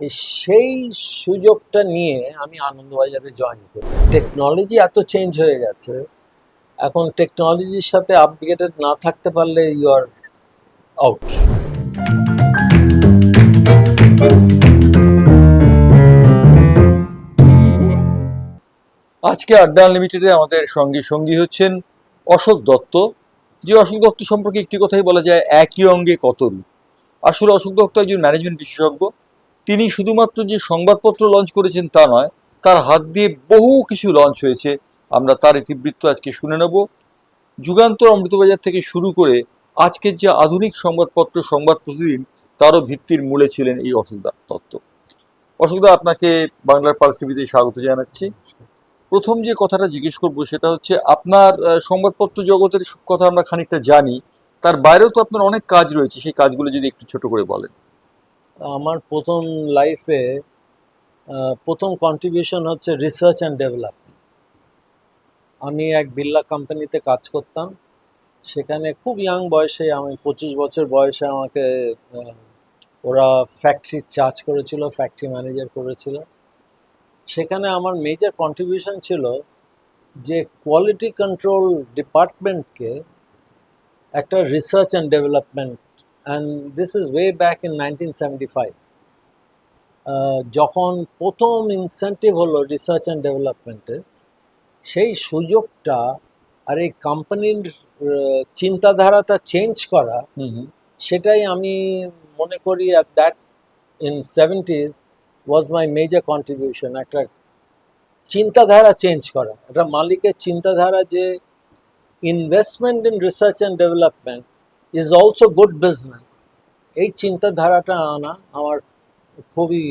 সেই সুযোগটা নিয়ে আমি আনন্দবাজারে জয়েন করি। টেকনোলজি এত চেঞ্জ হয়ে গেছে। এখন টেকনোলজির সাথে আপডেটেড না থাকতে পারলে ইউ আর আউট আজকে আড্ডা আনলিমিটেডে আমাদের সঙ্গে সঙ্গী হচ্ছেন অশোক দত্ত। যে অশোক দত্ত সম্পর্কে একটি কথাই বলা যায়, একই অঙ্গে কত রূপ? আসলে অশোক দত্ত একজন ম্যানেজমেন্ট বিশেষজ্ঞ। তিনি শুধুমাত্র যে সংবাদপত্র লঞ্চ করেছেন তা নয়, তার হাত দিয়ে বহু কিছু লঞ্চ হয়েছে। আমরা তার ইতিবৃত্ত আজকে শুনে নেব। যুগান্তর অমৃতবাজার থেকে শুরু করে আজকের যে আধুনিক সংবাদপত্র, সংবাদ প্রতিদিন, তারও ভিত্তির মূলে ছিলেন এই অশোক দা- দত্ত অশোকদা আপনাকে বাংলার পালস টিভিতে স্বাগত জানাচ্ছি। প্রথম যে কথাটা জিজ্ঞেস করব সেটা হচ্ছে, আপনার সংবাদপত্র জগতের কথা আমরা খানিকটা জানি, তার বাইরেও তো আপনার অনেক কাজ রয়েছে, সেই কাজগুলো যদি একটু ছোট করে বলেন। আমার প্রথম লাইফে প্রথম কন্ট্রিবিউশন হচ্ছে রিসার্চ অ্যান্ড ডেভেলপমেন্ট আমি এক বিড়লা কোম্পানিতে কাজ করতাম। সেখানে খুব ইয়াং বয়সে, আমি পঁচিশ বছর বয়সে আমাকে ওরা ফ্যাক্টরি চার্জ করেছিল ফ্যাক্টরি ম্যানেজার করেছিল। সেখানে আমার মেজর কন্ট্রিবিউশন ছিল যে কোয়ালিটি কন্ট্রোল ডিপার্টমেন্টকে একটা research and development and this is way back in nineteen seventy five যখন প্রথম ইনসেন্টিভ হলো রিসার্চ অ্যান্ড ডেভেলপমেন্টের সেই সুযোগটা আর এই কোম্পানির চিন্তাধারাটা চেঞ্জ করা সেটাই আমি মনে করি at that in seventies was my major contribution একটা চিন্তাধারা চেঞ্জ করা। একটা মালিকের চিন্তাধারা যে investment in research and development is also good business এই চিন্তাধারাটা আনা আমার খুবই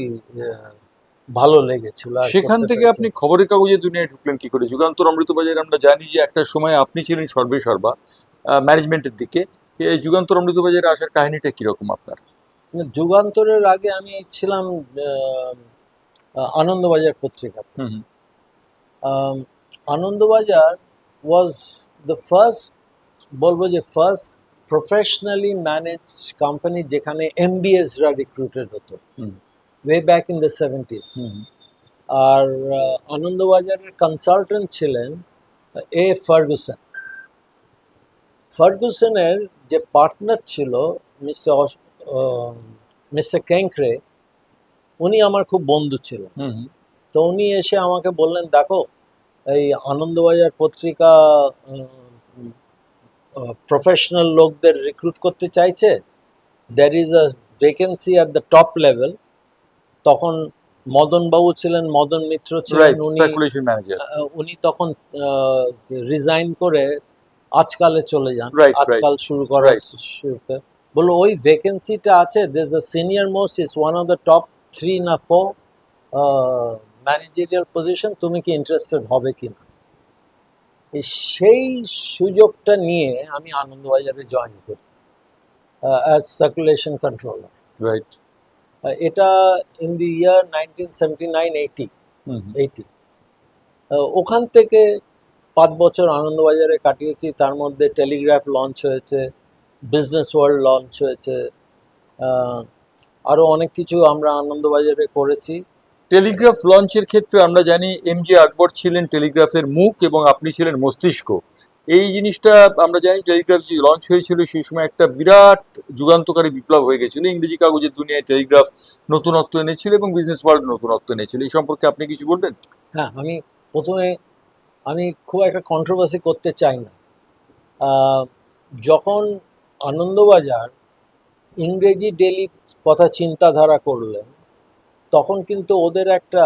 ভালো লেগেছিল সেখান থেকে আপনি খবরের কাগজে দুনিয়ায় ঢুকলেন কি করে? যুগান্তর অমৃতবাজারে আমরা জানি যে একটা সময় আপনি ছিলেন সর্বে সর্বা ম্যানেজমেন্টের দিকে। এই যুগান্তর অমৃতবাজারে আসার কাহিনীটা কীরকম আপনার? যুগান্তরের আগে আমি ছিলাম আনন্দবাজার পত্রিকাতে। আনন্দবাজার ওয়াজ দ্য ফার্স্ট বলব যে ফার্স্ট প্রফেশনালি ম্যানেজ কোম্পানি যেখানে এমবিএসরা রিক্রুটেড হতো। Way back in the seventies আর আনন্দবাজারের কনসালটেন্ট ছিলেন এ ফার্গুসন। ফার্গুসনের যে পার্টনার ছিল মিস্টার মিস্টার ক্যাঙ্করে উনি আমার খুব বন্ধু ছিলেন। তো উনি এসে আমাকে বললেন দেখো এই আনন্দবাজার পত্রিকা প্রফেশনাল লোকদের রিক্রুট করতে চাইছে there is a vacancy at the top level তখন মদন বাবু ছিলেন মদন মিত্র ছিলেন উনি উনি তখন রিজাইন করে আজকালে চলে যান. আজকাল শুরু করার Right. শুরুতে বলল ওই ভ্যাকেন্সিটা আছে this the senior most is one of the top three না ফোর ম্যানেজেরিয়াল পজিশন তুমি কি ইন্টারেস্টেড হবে কি না সেই সুযোগটা নিয়ে আমি আনন্দবাজারে জয়েন করি অ্যাজ সার্কুলেশন কন্ট্রোলার রাইট এটা in the year nineteen seventy nine eighty eighty ওখান থেকে পাঁচ বছর আনন্দবাজারে কাটিয়েছি তার মধ্যে টেলিগ্রাফ লঞ্চ হয়েছে বিজনেস ওয়ার্ল্ড লঞ্চ হয়েছে আরও অনেক কিছু আমরা আনন্দবাজারে করেছি। টেলিগ্রাফ লঞ্চের ক্ষেত্রে আমরা জানি এম জে আকবর ছিলেন টেলিগ্রাফের মুখ এবং আপনি ছিলেন মস্তিষ্ক। এই জিনিসটা আমরা জানি টেলিগ্রাফ যে লঞ্চ হয়েছিল সেই সময় একটা বিরাট যুগান্তকারী বিপ্লব হয়ে গেছিল। ইংরেজি কাগজের দুনিয়ায় টেলিগ্রাফ নতুনত্ব এনেছিল এবং বিজনেস ওয়ার্ল্ড নতুনত্ব এনেছিল। এই সম্পর্কে আপনি কিছু বলবেন? হ্যাঁ আমি প্রথমে আমি খুব একটা কন্ট্রোভার্সি করতে চাই না। যখন আনন্দবাজার ইংরেজি ডেলি কথা চিন্তাধারা করলেন তখন কিন্তু ওদের একটা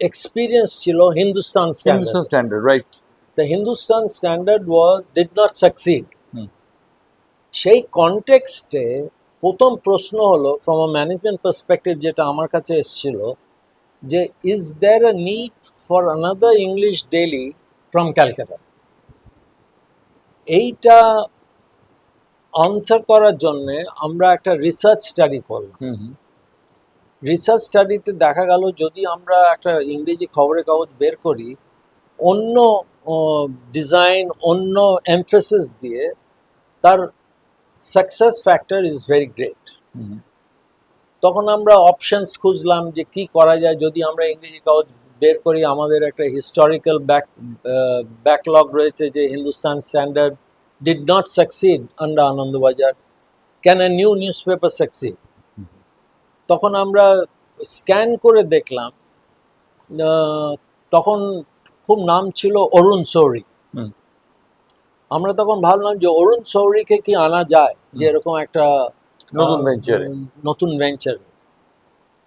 এক্সপিরিয়েন্স ছিল Hindustan Hindustan Standard right the Hindustan Standard was did not succeed. সেই কনটেক্সটে প্রথম প্রশ্ন হলো ফ্রম আ ম্যানেজমেন্ট পার্সপেক্টিভ যেটা আমার কাছে এসেছিল যে is there a need for another English daily from Calcutta এইটা আনসার করার জন্যে আমরা একটা রিসার্চ স্টাডি করলাম। রিসার্চ স্টাডিতে দেখা গেল যদি আমরা একটা ইংরেজি খবরের কাগজ বের করি অন্য ডিজাইন অন্য এমফেসিস দিয়ে তার success factor is very great. তখন আমরা অপশনস খুঁজলাম যে কি করা যায় যদি আমরা ইংরেজি কাগজ বের করি আমাদের একটা হিস্টোরিক্যাল ব্যাক ব্যাকলগ রয়েছে যে Hindustan Standard did not succeed under Anandabazar can a new newspaper succeed তখন আমরা স্ক্যান করে দেখলাম তখন খুব নাম ছিল অরুণ সৌরি। আমরা তখন ভাবলাম যে অরুণ সৌরিকে কি আনা যায়? যে এরকম একটা নতুন ভেঞ্চারে নতুন ভেঞ্চার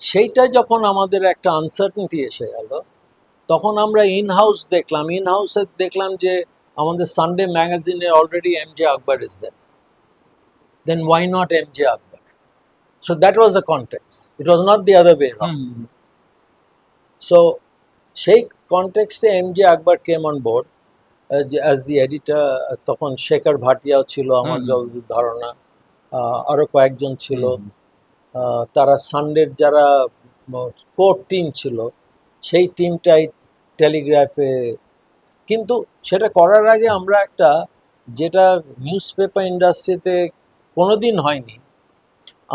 সেইটা যখন আমাদের একটা আনসার্টেনটি এসে গেল তখন আমরা ইন হাউস দেখলাম। ইন হাউসে দেখলাম যে আমাদের Sunday ম্যাগাজিনে already M J Akbar is then then why not M J Akbar so that was the context it was not the other way so সেই কনটেক্সটে M J Akbar came on board as the editor তখন শেখর ভাটিয়াও ছিল আমার। যতদূর ধারণা আহ, আরও কয়েকজন ছিল। তারা সানডের যারা কোর টিম ছিল সেই টিমটাই টেলিগ্রাফে কিন্তু সেটা করার আগে আমরা একটা যেটা নিউজ পেপার ইন্ডাস্ট্রিতে কোনোদিন হয়নি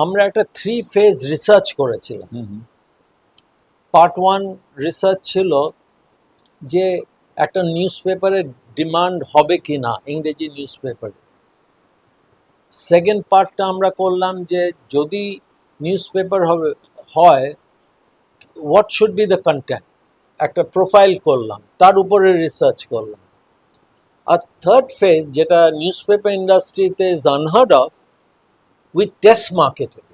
আমরা একটা থ্রি ফেজ রিসার্চ করেছিলাম। পার্ট ওয়ান রিসার্চ ছিল যে একটা নিউজ পেপারের ডিমান্ড হবে কি না ইংরেজি নিউজ পেপারে সেকেন্ড পার্টটা আমরা করলাম যে যদি নিউজ পেপার হবে হয় what should be the content একটা প্রোফাইল করলাম তার উপরে রিসার্চ করলাম। আর থার্ড ফেজ যেটা নিউজ পেপার ইন্ডাস্ট্রিতে is unheard of with test marketing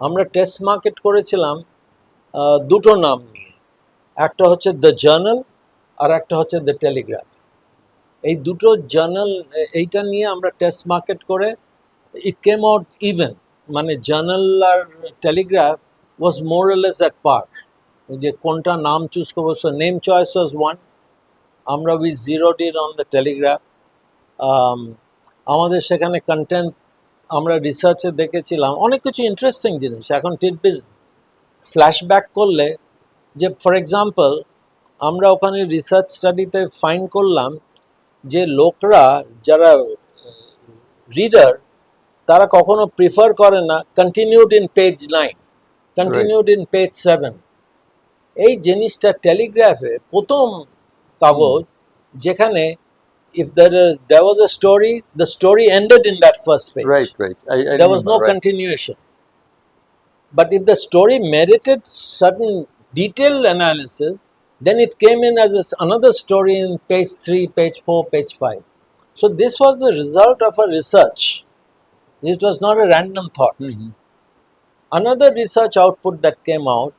আমরা টেস্ট মার্কেট করেছিলাম দুটো নাম নিয়ে। একটা হচ্ছে দ্য জার্নাল আর একটা হচ্ছে দ্য টেলিগ্রাফ। এই দুটো জার্নাল, এইটা নিয়ে আমরা টেস্ট মার্কেট করে ইট কেম আউট ইভেন মানে journal R Telegraph was more less at par যে কোনটা নাম চুজ করব so name choice was one আমরা with zero did on the Telegraph আমাদের সেখানে কন্টেন্ট আমরা রিসার্চে দেখেছিলাম অনেক কিছু ইন্টারেস্টিং জিনিস। এখন টিটবিস ফ্ল্যাশব্যাক করলে যে ফর এক্সাম্পল আমরা ওখানে রিসার্চ স্টাডিতে ফাইন্ড করলাম যে লোকরা যারা রিডার তারা কখনো প্রিফার করে না continued in page nine continued in page seven এই জিনিসটা টেলিগ্রাফে প্রথম কাগজ যেখানে If there there was a story the story ended in that first page right right there was no continuation. But if the story merited certain detailed analysis, then it came in as a s another story in page 3, page 4, page 5. So, this was the result of a research. It was not a random thought. Another research output that came out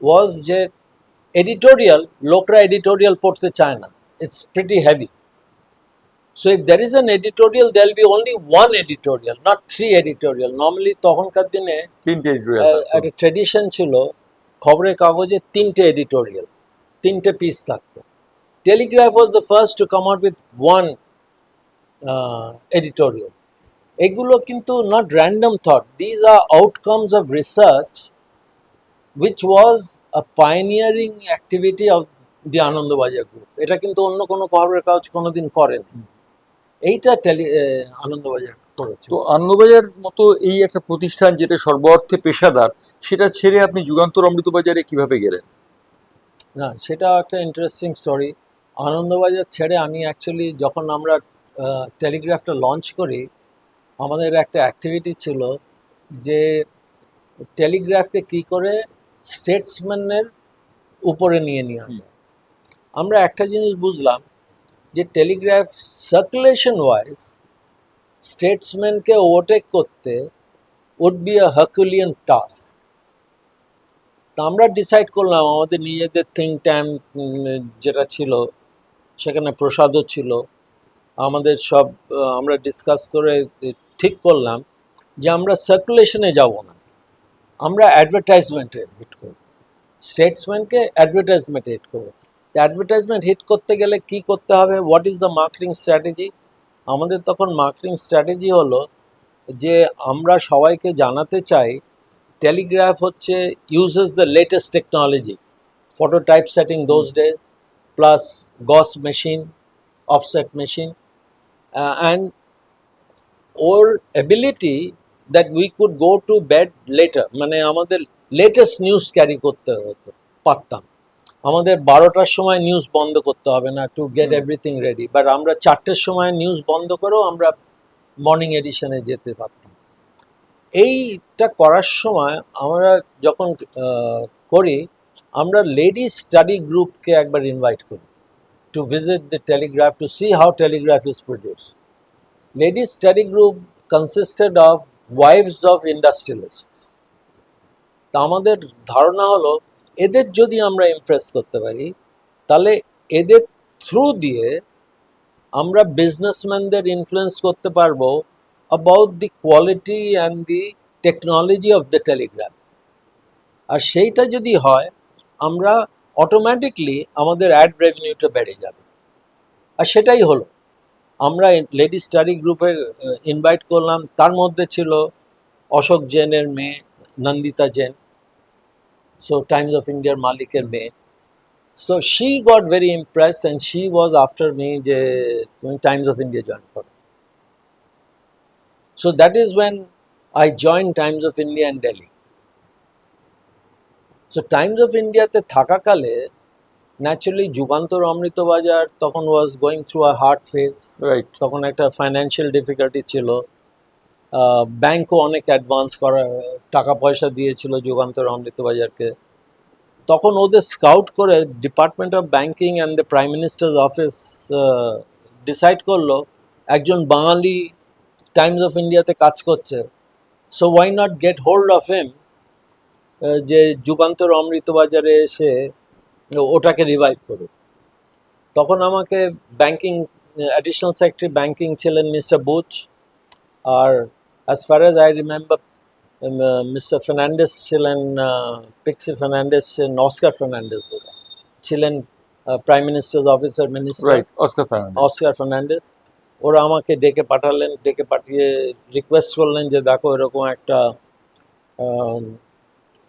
was যে editorial, লোকরা editorial পড়তে চায় না. It's pretty heavy. So if there is an editorial, there will be only one editorial, not three editorial. Normally তখনকার দিনে তিনটে একটা tradition ছিল খবরের কাগজে তিনটে এডিটোরিয়াল তিনটে পিস থাকতো। Telegraph was the first to come out with one editorial এগুলো কিন্তু not random thought these are outcomes of research which was a pioneering activity of the Anandabazar group এটা কিন্তু অন্য কোনো খবরের কাগজ কোনোদিন করেনি। এইটা টেলি আনন্দবাজার করেছে। তো আনন্দবাজার মতো এই একটা প্রতিষ্ঠান যেটা সর্বার্থে পেশাদার সেটা ছেড়ে আপনি যুগান্তর অমৃতবাজারে কীভাবে গেলেন? না সেটা একটা ইন্টারেস্টিং স্টোরি আনন্দবাজার ছেড়ে আমি অ্যাকচুয়ালি যখন আমরা টেলিগ্রাফটা লঞ্চ করি আমাদের একটা অ্যাক্টিভিটি ছিল যে টেলিগ্রাফকে কী করে স্টেটসম্যানের উপরে নিয়ে নেওয়া যায়। আমরা একটা জিনিস বুঝলাম যে টেলিগ্রাফ সার্কুলেশন ওয়াইজ স্টেটসম্যানকে ওভারটেক করতে would be a herculean task তা আমরা ডিসাইড করলাম, আমাদের নিজেদের থিঙ্ক ট্যাঙ্ক যেটা ছিল, সেখানে প্রসাদও ছিল। আমাদের সব আমরা ডিসকাস করে ঠিক করলাম যে আমরা সার্কুলেশনে যাব না। আমরা অ্যাডভার্টাইজমেন্টে হিট করব। স্টেটসম্যানকে অ্যাডভার্টাইজমেন্টে হিট করব। অ্যাডভার্টাইজমেন্ট হিট করতে গেলে কি করতে হবে? What is the marketing strategy আমাদের তখন মার্কেটিং স্ট্র্যাটেজি হলো যে আমরা সবাইকে জানাতে চাই টেলিগ্রাফ হচ্ছে uses the latest technology photo type setting days plus plus Goss machine offset machine and or ability that we could go to bed later মানে আমাদের লেটেস্ট নিউজ ক্যারি করতে হতো পারতাম। আমাদের বারোটার সময় নিউজ বন্ধ করতে হবে না to get. Everything ready but আমরা চারটের সময় নিউজ বন্ধ করেও আমরা মর্নিং এডিশনে যেতে পারতাম। এইটা করার সময় আমরা যখন করি আমরা লেডি স্টাডি গ্রুপকে একবার ইনভাইট করি। To visit the Telegraph to see how Telegraph is produce lady study group consisted of wives of industrialist তা আমাদের ধারণা হলো এদের যদি আমরা ইমপ্রেস করতে পারি, তাহলে এদের থ্রু দিয়ে আমরা বিজনেসম্যানদের ইনফ্লুয়েন্স করতে পারব about the quality and the technology of the Telegraph আর সেইটা যদি হয়, আমরা অটোমেটিকলি আমাদের অ্যাড রেভিনিউটা বেড়ে যাবে। আর সেটাই হলো, আমরা লেডি স্টাডি গ্রুপে ইনভাইট করলাম, তার মধ্যে ছিল অশোক জেনের মেয়ে, Nandita Jain. So Times of ইন্ডিয়ার মালিকের মেয়ে so she got very impress and she was after me যে তুমি টাইমস অফ ইন্ডিয়া জয়েন করো so that is when I join Times of India and Delhi so Times of ইন্ডিয়াতে থাকাকালে naturally Jugantar Amritabazar তখন was going through a hard phase right তখন একটা financial difficulty ছিল। ব্যাংকও অনেক অ্যাডভান্স করা টাকা পয়সা দিয়েছিল যুগান্তর অমৃতবাজারকে। তখন ওদের স্কাউট করে department of banking and the prime minister's office decide করল, একজন বাঙালি টাইমস অফ ইন্ডিয়াতে কাজ করছে। So why not get hold of him যে যুগান্তর অমৃতবাজারে এসে ওটাকে রিভাইভ করুক। তখন আমাকে ব্যাংকিং অ্যাডিশনাল সেক্রেটারি ব্যাংকিং ছিলেন মিস্টার বুচ আর as far as I remember mister Fernandes ছিলেন পিক্সি ফার্নান্ডেস ছিলেন অস্কার ফার্নান্ডেস বোধহয় ছিলেন prime minister's officer minister right Oscar Fernandez Oscar Fernandes ওরা আমাকে ডেকে পাঠালেন ডেকে পাঠিয়ে রিকোয়েস্ট করলেন যে দেখো এরকম একটা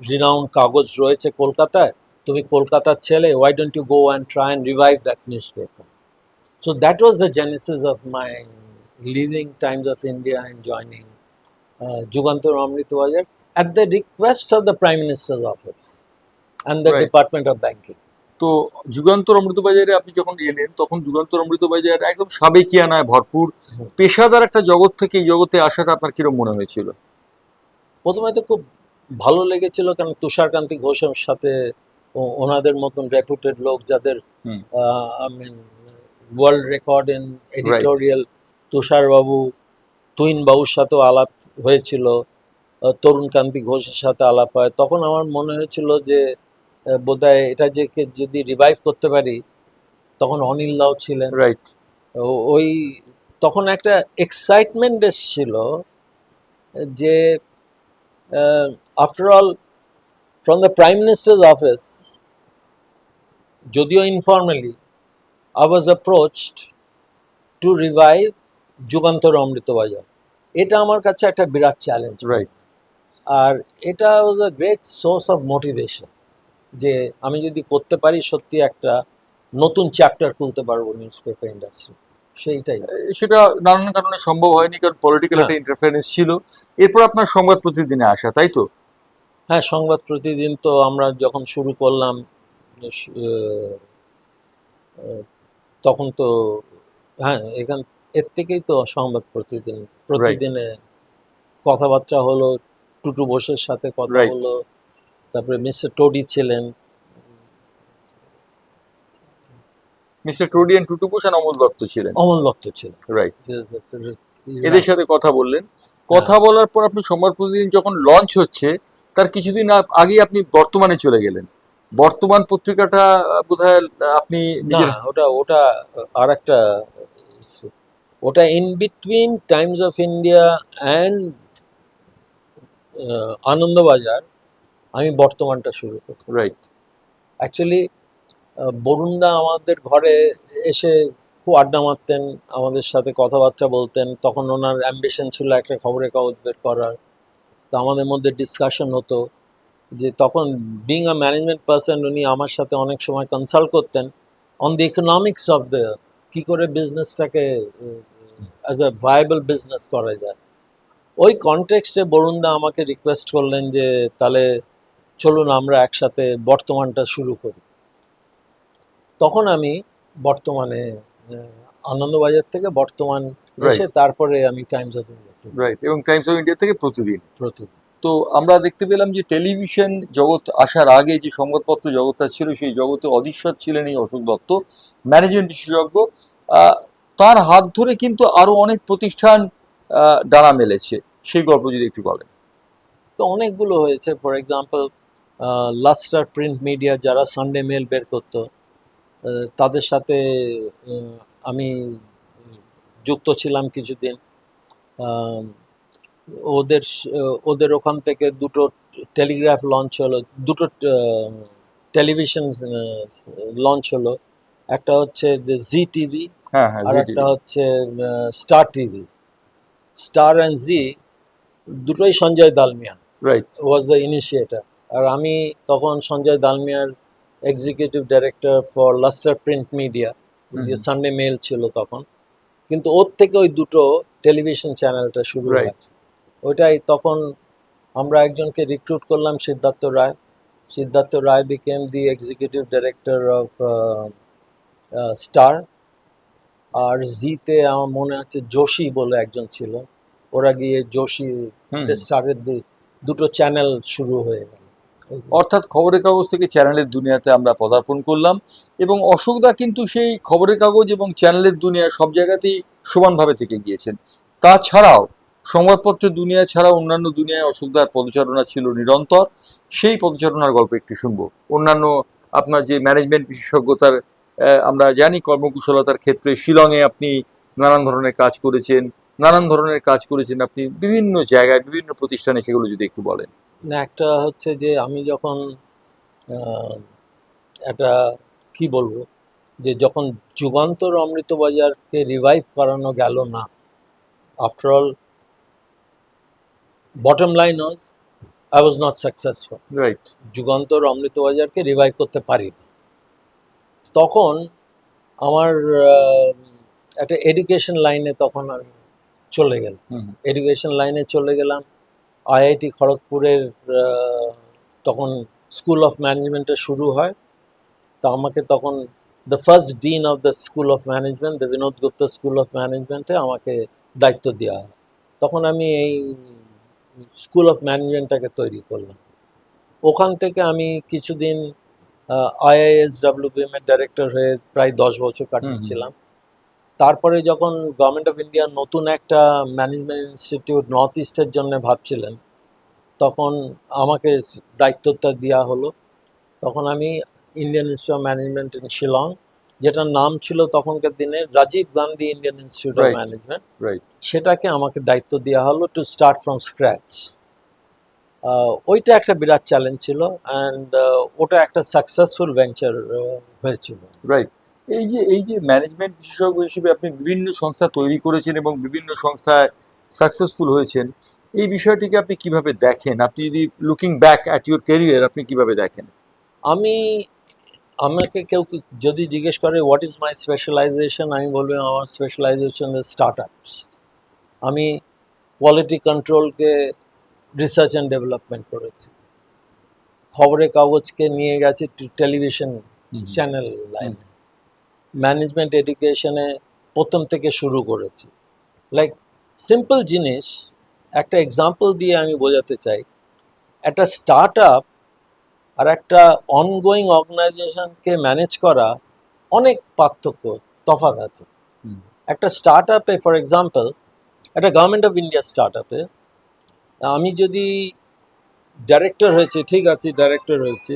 রিনাউন কাগজ রয়েছে কলকাতায় তুমি কলকাতার ছেলে why don't you go and try and revive that newspaper so that was the genesis of my leaving Times of India and joining Jugantar Amritabazar at the request of the prime minister's office and the Right. Department of banking তো যুগান্তর অমৃতবাজারে আপনি যখন এলেন তখন যুগান্তর অমৃতবাজার একদম সাবেকিয়ানায় ভরপুর। পেশাদার একটা জগৎ থেকে এই জগতে আসাটা আপনার কীরকম মনে হয়েছিল প্রথমে তো খুব ভালো লেগেছিল কারণ তুষারকান্তি ঘোষের সাথে ওনাদের মতন রেপুটেড লোক যাদের। I mean world record in editorial Tusharbabu তুইন বাবুর সাথেও আলাপ হয়েছিল তরুণকান্তি ঘোষের সাথে আলাপ হয় তখন আমার মনে হয়েছিল যে বোধহয় এটা যে যদি রিভাইভ করতে পারি তখন অনিল দাও ছিলেন। রাইট ওই তখন একটা এক্সাইটমেন্ট এসছিল যে after all from the prime minister's office যদিও informally I was approached to revive Jugantar Amritabazar. এটা আমার কাছে একটা বিরাট চ্যালেঞ্জ রাইট আর এটা was a great source of motivation যে আমি যদি করতে পারি সত্যি একটা নতুন চ্যাপ্টার খুলতে পারব নিউজ পেপার ইন্ডাস্ট্রি সেইটাই সেটা নানান কারণে সম্ভব হয়নি কারণ পলিটিক্যাল হ্যাঁ। একটা ইন্টারফারেন্স ছিল। এরপর আপনার সংবাদ প্রতিদিনে আসা তাই তো? হ্যাঁ সংবাদ প্রতিদিন তো আমরা যখন শুরু করলাম তখন তো হ্যাঁ এখান এর থেকেই তো সংবাদ প্রতিদিন। প্রতিদিনে কথাবার্তা হলো টুটু বোসের সাথে কথা হলো তারপরে মিস্টার টোডি ছিলেন। মিস্টার টোডিয়ান টুটু বোস অমল দত্ত ছিলেন। অমল দত্ত ছিলেন। রাইট এদের সাথে কথা বললেন। কথা বলার পর আপনি সংবাদ প্রতিদিন যখন লঞ্চ হচ্ছে তার কিছুদিন আ- আগেই আপনি বর্তমানে চলে গেলেন। বর্তমান পত্রিকাটা বোধ হয় আপনি ওটা ওটা আর একটা ওটা in between Times of India and Anandabazar আমি বর্তমানটা শুরু করি রাইট অ্যাকচুয়ালি বরুণদা আমাদের ঘরে এসে খুব আড্ডা মারতেন আমাদের সাথে কথাবার্তা বলতেন। তখন ওনার অ্যাম্বিশন ছিল একটা খবরের কাগজ বের করার। তো আমাদের মধ্যে ডিসকাশন হতো যে তখন বিং আ ম্যানেজমেন্ট পার্সন উনি আমার সাথে অনেক সময় কনসাল্ট করতেন। On the economics of the কী করে বিজনেসটাকে অ্যাজ এ ভায়াবল বিজনেস করা যায়। ওই কনটেক্সটে বরুণদা আমাকে রিকোয়েস্ট করলেন যে তাহলে চলুন আমরা একসাথে বর্তমানটা শুরু করি। তখন আমি বর্তমানে আনন্দবাজার থেকে বর্তমান এসে তারপরে আমি টাইমস অফ ইন্ডিয়া রাইট এবং টাইমস অফ ইন্ডিয়া থেকে প্রতিদিন। প্রতিদিন। তো আমরা দেখতে পেলাম যে টেলিভিশন জগৎ আসার আগে যে সংবাদপত্র জগৎটা ছিল সেই জগতে অধীশ্বর ছিলেন এই অশোক দত্ত ম্যানেজমেন্ট বিশেষজ্ঞ তার হাত ধরে কিন্তু আরও অনেক প্রতিষ্ঠান ডানা মেলেছে। সেই গল্প যদি একটু বলেন। তো অনেকগুলো হয়েছে। For example Lustre print media যারা সানডে মেল বের করতো তাদের সাথে আমি যুক্ত ছিলাম কিছুদিন। ওদের ওদের ওখান থেকে দুটো টেলিগ্রাফ লঞ্চ হলো, দুটো টেলিভিশন লঞ্চ হলো। একটা হচ্ছে যে জি টিভি হ্যাঁ হ্যাঁ আর একটা হচ্ছে Star TV Star and Zee দুটোই Sanjay Dalmia right was the initiator আর আমি তখন Sanjay দালমিয়ার executive director for Lustre print media যে সানডে মেল ছিল তখন। কিন্তু ওর থেকে ওই দুটো টেলিভিশন চ্যানেলটা শুরু হয় রাইট ওইটাই তখন আমরা একজনকে রিক্রুট করলাম Siddhartha Roy. Siddhartha Roy became the executive director of Star. আর জিতে আমার মনে আছে যোশী বলে একজন ছিল। ওরা গিয়ে যোশী। স্টারের দুটো চ্যানেল শুরু হয়ে গেল। অর্থাৎ খবরের কাগজ থেকে চ্যানেলের দুনিয়াতে আমরা পদার্পণ করলাম এবং অশোকদা কিন্তু সেই খবরের কাগজ এবং চ্যানেলের দুনিয়া সব জায়গাতেই সমানভাবে থেকে গিয়েছেন। তাছাড়াও সংবাদপত্রের দুনিয়া ছাড়া অন্যান্য দুনিয়ায় অশোকদার পদচারণা ছিল নিরন্তর। সেই পদচারণার গল্প একটু শুনব। অন্যান্য আপনার যে ম্যানেজমেন্ট বিশেষজ্ঞতার আমরা জানি কর্মকুশলতার ক্ষেত্রে শিলংয়ে আপনি নানান ধরনের কাজ করেছেন নানান ধরনের কাজ করেছেন আপনি বিভিন্ন জায়গায় বিভিন্ন প্রতিষ্ঠানে সেগুলো যদি একটু বলেন। না একটা হচ্ছে যে আমি যখন একটা কি বলব যে যখন যুগান্তর অমৃতবাজারকে রিভাইভ করানো গেল না after all bottom line was I was not successful right Jugantar অমৃতবাজারকে revive করতে পারিনি। তখন আমার একটা এডুকেশন লাইনে তখন আমি চলে গেলাম। এডুকেশন লাইনে চলে গেলাম। আইআইটি খড়গপুরের তখন স্কুল অফ ম্যানেজমেন্টটা শুরু হয়। তো আমাকে তখন the first dean of the school of management the Vinod Gupta school of ম্যানেজমেন্টে আমাকে দায়িত্ব দেওয়া হয়। তখন আমি এই স্কুল অফ ম্যানেজমেন্টটাকে তৈরি করলাম। ওখান থেকে আমি কিছুদিন আইআইএস ডাব্লিউবিএম এর ডাইরেক্টর হয়ে প্রায় দশ বছর কাটিয়েছিলাম। তারপরে যখন গভর্নমেন্ট অফ ইন্ডিয়া নতুন একটা ম্যানেজমেন্ট ইনস্টিটিউট নর্থ ইস্টের জন্য ভাবছিলেন তখন আমাকে দায়িত্বটা দেওয়া হলো। তখন আমি Indian Institute of Management in Shillong যেটার নাম ছিল তখনকার দিনে Rajiv Gandhi Indian Institute of Management right সেটাকে আমাকে দায়িত্ব দেওয়া হলো টু স্টার্ট ফ্রম স্ক্র্যাচ ওইটা একটা বিরাট চ্যালেঞ্জ ছিল অ্যান্ড ওটা একটা সাকসেসফুল ভেঞ্চার হয়েছিল। রাইট এই যে এই যে ম্যানেজমেন্ট বিশেষজ্ঞ হিসেবে আপনি বিভিন্ন সংস্থা তৈরি করেছেন এবং বিভিন্ন সংস্থায় সাকসেসফুল হয়েছেন এই বিষয়টিকে আপনি কীভাবে দেখেন? আপনি যদি looking back at your career আপনি কীভাবে দেখেন? আমি আমাকে কেউ যদি জিজ্ঞেস করে হোয়াট ইজ মাই স্পেশালাইজেশন আমি বলব আমার স্পেশালাইজেশন স্টার্ট আপস আমি কোয়ালিটি কন্ট্রোলকে রিসার্চ অ্যান্ড ডেভেলপমেন্ট করেছি। খবরের কাগজকে নিয়ে গেছি টেলিভিশন চ্যানেল লাইনে ম্যানেজমেন্ট এডুকেশনে প্রথম থেকে শুরু করেছি। লাইক সিম্পল জিনিস একটা এক্সাম্পল দিয়ে আমি বোঝাতে চাই। একটা স্টার্ট আপ আর একটা অনগোয়িং অর্গানাইজেশনকে ম্যানেজ করা অনেক পার্থক্য তফাৎ আছে। একটা স্টার্ট আপে ফর এক্সাম্পল একটা গভর্নমেন্ট অফ ইন্ডিয়া স্টার্ট আপে আমি যদি ডাইরেক্টর হয়েছে ঠিক আছে ডাইরেক্টর হয়েছে।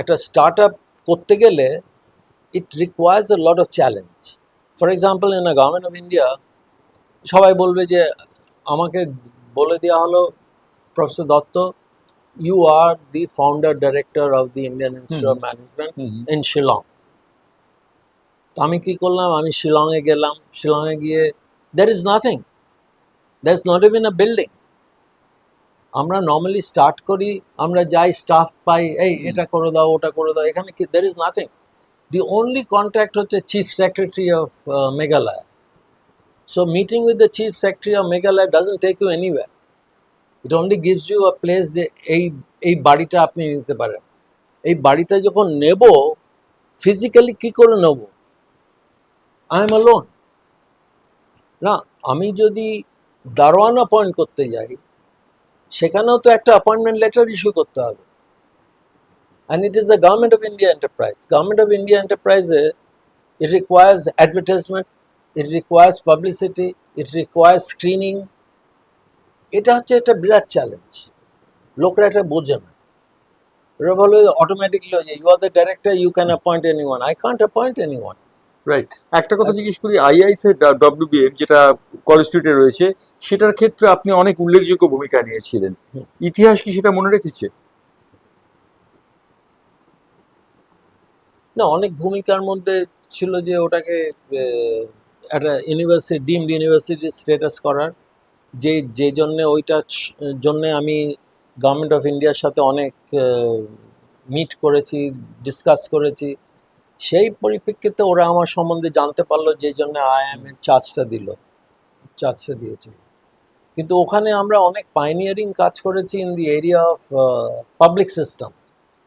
একটা স্টার্ট আপ করতে গেলে it requires a lot of challenge for example in a government of India সবাই বলবে যে আমাকে বলে দেওয়া হলো professor Dutta you are the founder director of the Indian Institute of Management in Shillong তো আমি কি করলাম? আমি শিলংয়ে গেলাম। শিলংয়ে গিয়ে there is nothing there is not even a building আমরা নর্মালি স্টার্ট করি, আমরা যাই স্টাফ পাই, এই, এটা করে দাও, ওটা করে দাও। এখানে কি there is nothing the only contact হচ্ছে chief secretary of Meghalaya so meeting with the chief chief of Meghalaya Meghalaya doesn't you anywhere. It only gives you a place যে এই এই বাড়িটা আপনি নিতে পারেন। এই বাড়িটা যখন নেব ফিজিক্যালি কি করে নেব? আই এম লোন না আমি যদি দারোয়ান অ্যাপয়েন্ট করতে যাই সেখানেও তো একটা অ্যাপয়েন্টমেন্ট লেটার ইস্যু করতে হবে। And it is the government of India enterprise. Government of India uh, it requires advertisement, it requires publicity, it requires screening. এটা হচ্ছে একটা বিরাট চ্যালেঞ্জ লোকরা এটা বোঝে না। ওরা বলে অটোমেটিকলি হয়ে যায় you are the director you can appoint any one I can't appoint any one right একটা কথা জিজ্ঞেস করি আইআইএস এর ডব্লিউবিএম যেটা কলেজ স্ট্রিটে রয়েছে সেটার ক্ষেত্রে আপনি অনেক উল্লেখযোগ্য ভূমিকা নিয়েছিলেন। ইতিহাস কি সেটা মনে রেখেছে? না অনেক ভূমিকার মধ্যে ছিল যে ওটাকে একটা ইউনিভার্সিটি ডিমড ইউনিভার্সিটি স্ট্যাটাস করার। যে যে জন্যে ওইটা জন্যে আমি গভর্নমেন্ট অফ ইন্ডিয়ার সাথে অনেক মিট করেছি ডিসকাস করেছি। সেই পরিপ্রেক্ষিতে ওরা আমার সম্বন্ধে জানতে পারল যে জন্য আইএম এর চার্জটা দিল চার্জটা দিয়েছে। কিন্তু ওখানে আমরা অনেক পাইনিয়ারিং কাজ করেছি in the area of public system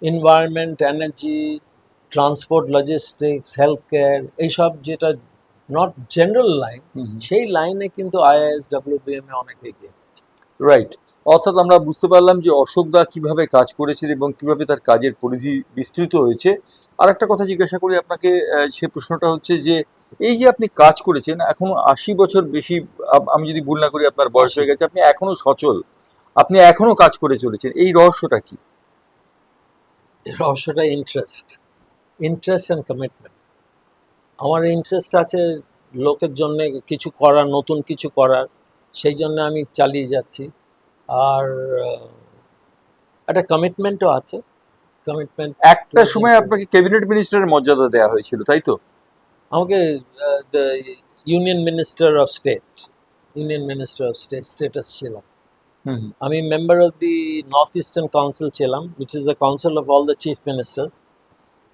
environment energy transport logistics health care এইসব যেটা নট জেনারেল লাইন সেই লাইনে কিন্তু আইআইএস ডাব্লিউবিএম এ অনেক এগিয়ে গেছে। রাইট অর্থাৎ আমরা বুঝতে পারলাম যে অশোক দা কীভাবে কাজ করেছেন এবং কীভাবে তার কাজের পরিধি বিস্তৃত হয়েছে। আর একটা কথা জিজ্ঞাসা করি আপনাকে সে প্রশ্নটা হচ্ছে যে, এই যে আপনি কাজ করেছেন, এখনও আশি বছর বেশি আমি যদি ভুল না করি আপনার বয়স হয়ে গেছে, আপনি এখনও সচল। আপনি এখনও কাজ করে চলেছেন, এই রহস্যটা কি? রহস্যটা ইন্টারেস্ট ইন্টারেস্ট অ্যান্ড কমিটমেন্ট আমার ইন্টারেস্ট আছে লোকের জন্য কিছু করার, নতুন কিছু করার, সেই জন্য আমি চালিয়ে যাচ্ছি। আর একটা কমিটমেন্টও আছে। কমিটমেন্ট একটা সময় আপনাকে ক্যাবিনেট মিনিস্টারের মর্যাদা দেওয়া হয়েছিল তাই তো? আমাকে the union minister of state union minister of state status ছিলাম। আমি member of the north eastern council ছিলাম which is the council of all the chief ministers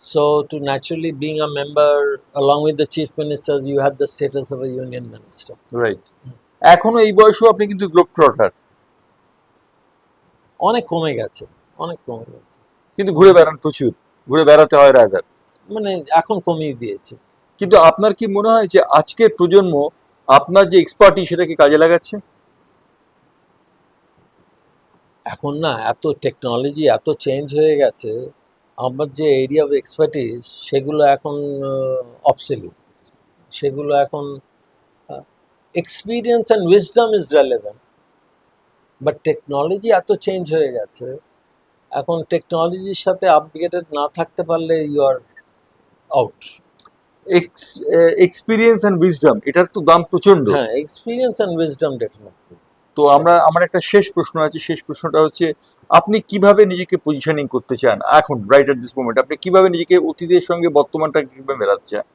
so to naturally being a member along with the chief ministers you have the status of a union minister right এখনও এই বয়সেও আপনি কিন্তু globe trotter অনেক কমে গেছে অনেক কমে গেছে। কিন্তু ঘুরে বেড়ান প্রচুর ঘুরে বেড়াতে হয় রাজার। মানে এখন কমিয়ে দিয়েছে। কিন্তু আপনার কি মনে হয় যে আজকের প্রজন্ম আপনার যে এক্সপার্টি সেটা কি কাজে লাগাচ্ছে? এখন না এত টেকনোলজি এত চেঞ্জ হয়ে গেছে আমার যে এরিয়া অফ এক্সপার্টিস সেগুলো এখন অবসেলিট সেগুলো এখন experience and wisdom is relevant but technology এত চেঞ্জ হয়ে গেছে। এখন টেকনোলজির সাথে আপডেটেড না থাকতে পারলে you are out experience and wisdom এটার তো দাম প্রচণ্ড হ্যাঁ এক্সপিরিয়েন্স অ্যান্ড উইজডম ডেফিনেটলি তো আমরা আমার একটা শেষ প্রশ্ন আছে শেষ প্রশ্নটা হচ্ছে আপনি কীভাবে নিজেকে পজিশনিং করতে চান? এখন রাইট এট দিস মোমেন্ট আপনি কীভাবে নিজেকে অতীতের সঙ্গে বর্তমানটা কীভাবে মেলাতে চান?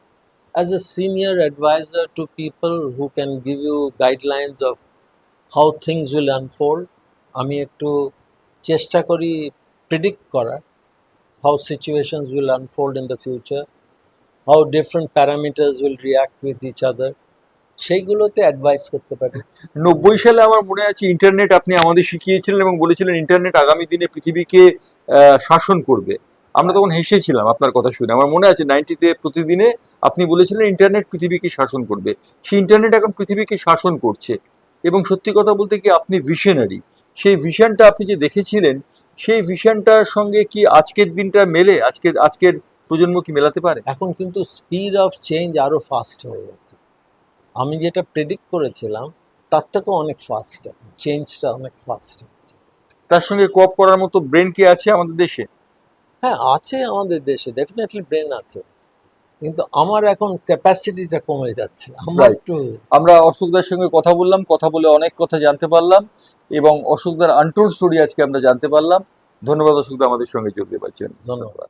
As a senior advisor to people who can give you guidelines of how things will unfold, আমি একটু চেষ্টা করি প্রিডিক্ট করার how situations will unfold in the future how different parameters will react with each other, সেইগুলোতে advice করতে পারি। নব্বই সালে আমার মনে আছে ইন্টারনেট আপনি আমাদের শিখিয়েছিলেন এবং বলেছিলেন ইন্টারনেট আগামী দিনে পৃথিবীকে শাসন করবে। আমরা তখন হেসেছিলাম আপনার কথা শুনে। আমার মনে আছে নাইনটিতে প্রতিদিনে আপনি বলেছিলেন ইন্টারনেট পৃথিবীকে শাসন করবে। সেই ইন্টারনেট এখন পৃথিবীকে শাসন করছে। এবং সত্যি কথা বলতে কি আপনি ভিশনারি সেই ভিশনটা আপনি যে দেখেছিলেন সেই ভিশনটার সঙ্গে কি আজকের দিনটা মেলে? আজকের আজকের প্রজন্ম কি মেলাতে পারে? এখন কিন্তু স্পিড অফ চেঞ্জ আরও ফাস্ট হয়ে গেছে। আমি যেটা প্রেডিক্ট করেছিলাম তার থেকেও অনেক ফাস্ট চেঞ্জটা অনেক ফাস্ট হচ্ছে। তার সঙ্গে কোঅপ করার মতো ব্রেন কি আছে আমাদের দেশে? হ্যাঁ আছে আমাদের দেশে। ডেফিনেটলি ব্রেন আছে। কিন্তু আমার এখন ক্যাপাসিটিটা কমে যাচ্ছে। আমরা একটু আমরা অশোকদার সঙ্গে কথা বললাম কথা বলে অনেক কথা জানতে পারলাম এবং অশোকদার আনটোল স্টোরি আজকে আমরা জানতে পারলাম। ধন্যবাদ অশোকদা আমাদের সঙ্গে যোগ দিয়ে পারছেন ধন্যবাদ।